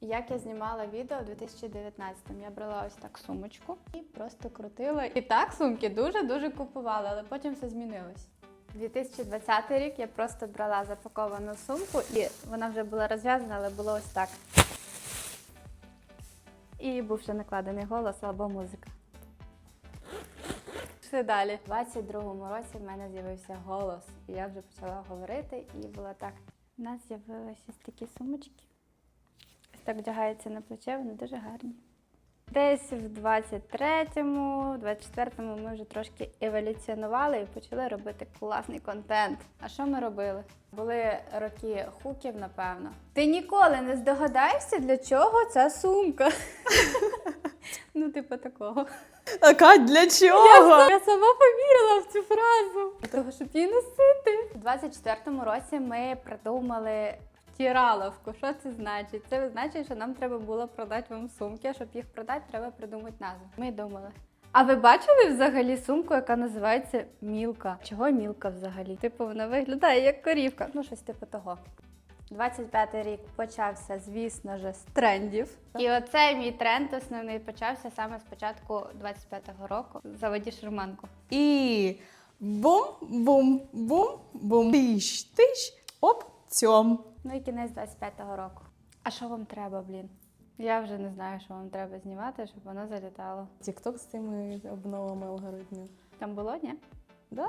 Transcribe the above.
Як я знімала відео у 2019-му. Я брала ось так сумочку і просто крутила. І так сумки дуже-дуже купувала, але потім все змінилось. 2020 рік я просто брала запаковану сумку, і вона вже була розв'язана, але було ось так. І був ще накладений голос або музика. Все далі. У 22-му році в мене з'явився голос, і я вже почала говорити, і було так. У нас з'явилися такі сумочки. Так вдягається на плече, вони дуже гарні. Десь в 23-му, 24-му ми вже трошки еволюціонували і почали робити класний контент. А що ми робили? Були роки хуків, напевно. Ти ніколи не здогадаєшся, для чого ця сумка. Ну, типу такого. А Кать, для чого? Я сама повірила в цю фразу. Для того, щоб її носити. У 24-му році ми придумали втіраловку. Що це значить? Це значить, що нам треба було продати вам сумки. Щоб їх продати, треба придумати назву. Ми думали. А ви бачили взагалі сумку, яка називається Мілка? Чого Мілка взагалі? Типу, вона виглядає як корівка. Ну, щось типу того. 25-й рік почався, звісно ж, з трендів. І оцей мій тренд основний почався саме з початку 25-го року. Заводі шарманку. І бум, бум, бум, бум. Тиш, тиш, оп, цьом. Ну і кінець 25-го року. А що вам треба, блін? Я вже не знаю, що вам треба знімати, щоб воно залітало. Тікток з тими обновами алгоритмів. Там було, ні? Да?